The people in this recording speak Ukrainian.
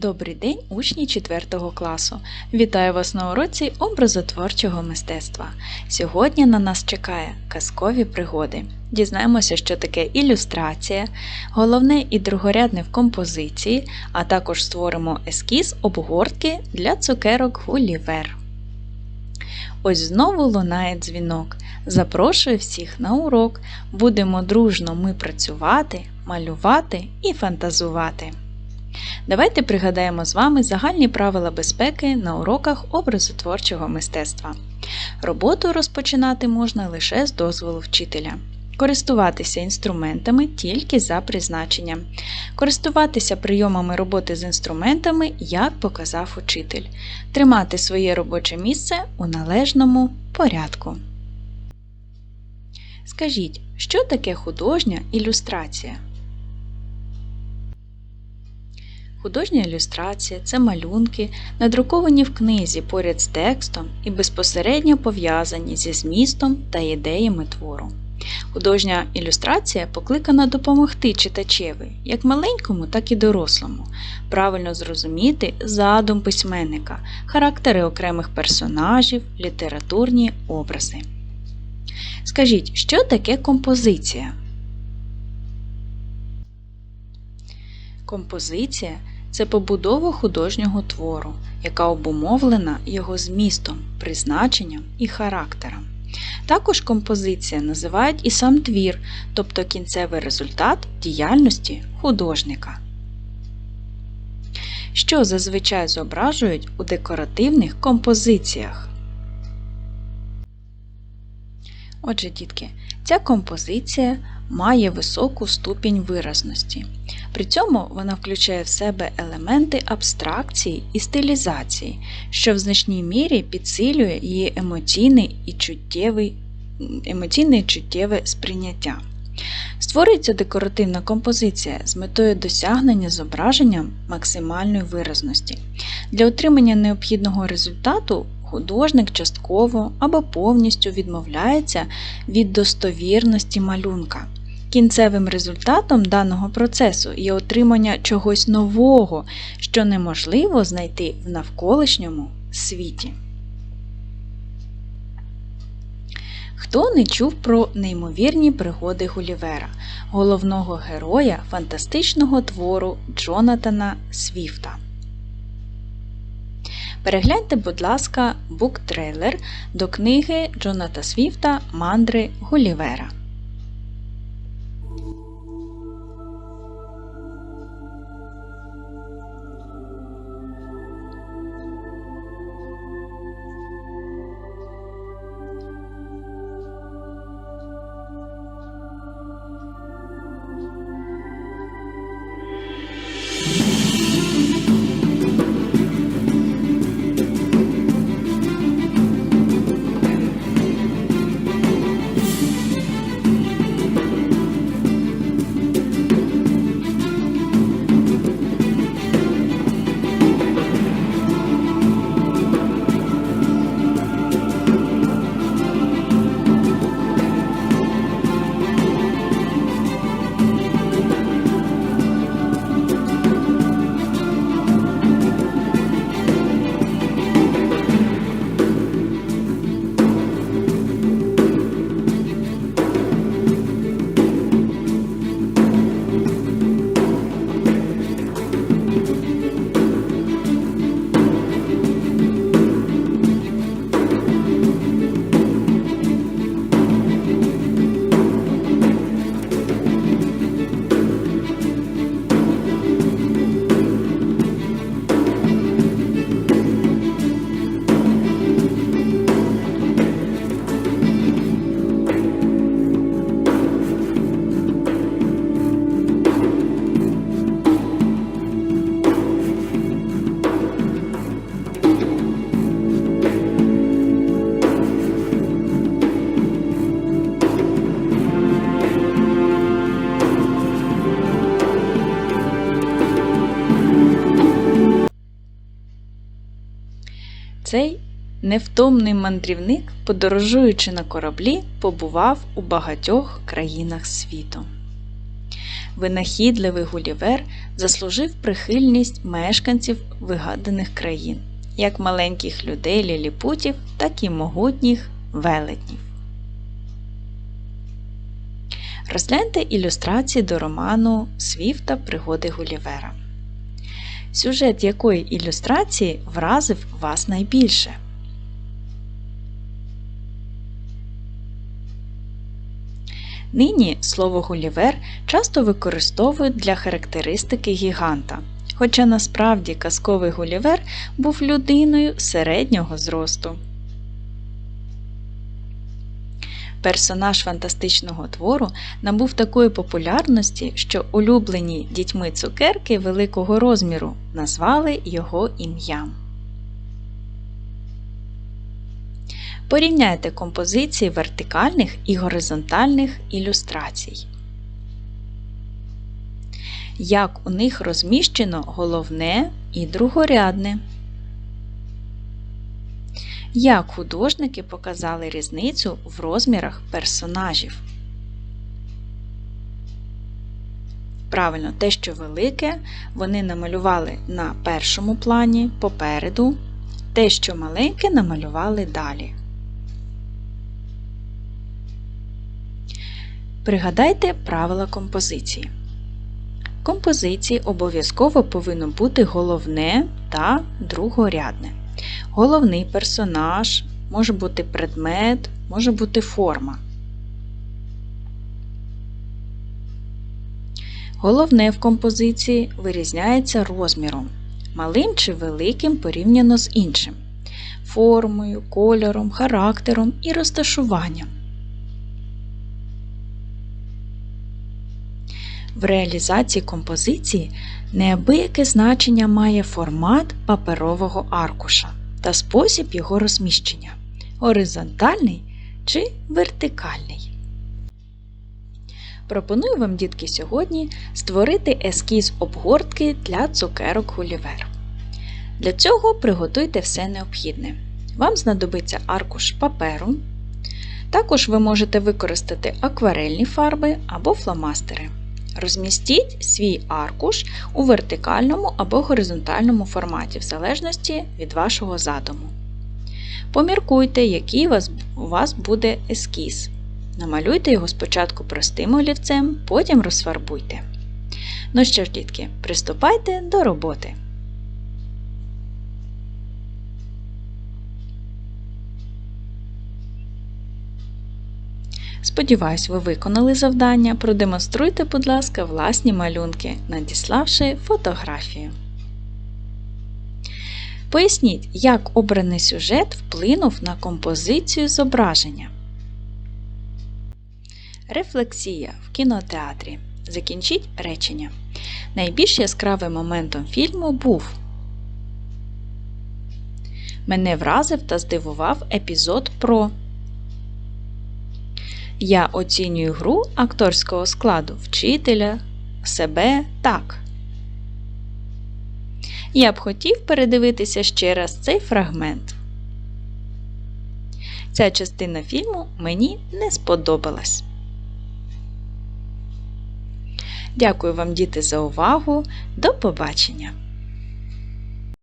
Добрий день, учні 4 класу! Вітаю вас на уроці образотворчого мистецтва. Сьогодні на нас чекає казкові пригоди. Дізнаємося, що таке ілюстрація, головне і другорядне в композиції, а також створимо ескіз обгортки для цукерок Гулівер. Ось знову лунає дзвінок. Запрошую всіх на урок. Будемо дружно ми працювати, малювати і фантазувати. Давайте пригадаємо з вами загальні правила безпеки на уроках образотворчого мистецтва. Роботу розпочинати можна лише з дозволу вчителя. Користуватися інструментами тільки за призначенням. Користуватися прийомами роботи з інструментами, як показав учитель. Тримати своє робоче місце у належному порядку. Скажіть, що таке художня ілюстрація? Художня ілюстрація це малюнки, надруковані в книзі поряд з текстом і безпосередньо пов'язані зі змістом та ідеями твору. Художня ілюстрація покликана допомогти читачеві, як маленькому, так і дорослому, правильно зрозуміти задум письменника, характери окремих персонажів, літературні образи. Скажіть, що таке композиція? Композиція це побудова художнього твору, яка обумовлена його змістом, призначенням і характером. Також композиція називають і сам твір, тобто кінцевий результат діяльності художника. Що зазвичай зображують у декоративних композиціях? Отже, дітки, ця композиція має високу ступінь виразності. При цьому вона включає в себе елементи абстракції і стилізації, що в значній мірі підсилює її емоційний і чуттєвий, емоційне і чуттєве сприйняття. Створюється декоративна композиція з метою досягнення зображенням максимальної виразності. Для отримання необхідного результату художник частково або повністю відмовляється від достовірності малюнка. Кінцевим результатом даного процесу є отримання чогось нового, що неможливо знайти в навколишньому світі. Хто не чув про неймовірні пригоди Гулівера, головного героя фантастичного твору Джонатана Свіфта? Перегляньте, будь ласка, буктрейлер до книги Джоната Свіфта Мандри Гулівера. Цей невтомний мандрівник, подорожуючи на кораблі, побував у багатьох країнах світу. винахідливий Гулівер заслужив прихильність мешканців вигаданих країн, як маленьких людей ліліпутів, так і могутніх велетнів. Розгляньте ілюстрації до роману Свіфта Пригоди Гулівера. Сюжет якої ілюстрації вразив вас найбільше? Нині слово Гулівер часто використовують для характеристики гіганта, хоча насправді казковий Гулівер був людиною середнього зросту. Персонаж фантастичного твору набув такої популярності, що улюблені дітьми цукерки великого розміру назвали його ім'ям. Порівняйте композиції вертикальних і горизонтальних ілюстрацій. Як у них розміщено головне і другорядне. Як художники показали різницю в розмірах персонажів. Правильно, те, що велике, вони намалювали на першому плані попереду, те, що маленьке, намалювали далі. Пригадайте правила композиції. Композиції обов'язково повинно бути головне та другорядне. Головний персонаж, може бути предмет, може бути форма. Головне в композиції вирізняється розміром, малим чи великим порівняно з іншим, формою, кольором, характером і розташуванням. В реалізації композиції неабияке значення має формат паперового аркуша та спосіб його розміщення горизонтальний чи вертикальний. Пропоную вам, дітки, сьогодні створити ескіз обгортки для цукерок Гулівер. Для цього приготуйте все необхідне. Вам знадобиться аркуш паперу. Також ви можете використати акварельні фарби або фломастери. Розмістіть свій аркуш у вертикальному або горизонтальному форматі, в залежності від вашого задуму. Поміркуйте, який у вас буде ескіз. Намалюйте його спочатку простим олівцем, потім розфарбуйте. Ну що ж, дітки, приступайте до роботи. Сподіваюсь, ви виконали завдання. Продемонструйте, будь ласка, власні малюнки, надіславши фотографію. Поясніть, як обраний сюжет вплинув на композицію зображення. Рефлексія в кінотеатрі. Закінчіть речення. Найбільш яскравим моментом фільму був. Мене вразив та здивував епізод про. Я оцінюю гру акторського складу вчителя, себе так. Я б хотів передивитися ще раз цей фрагмент. Ця частина фільму мені не сподобалась. Дякую вам, діти, за увагу. До побачення!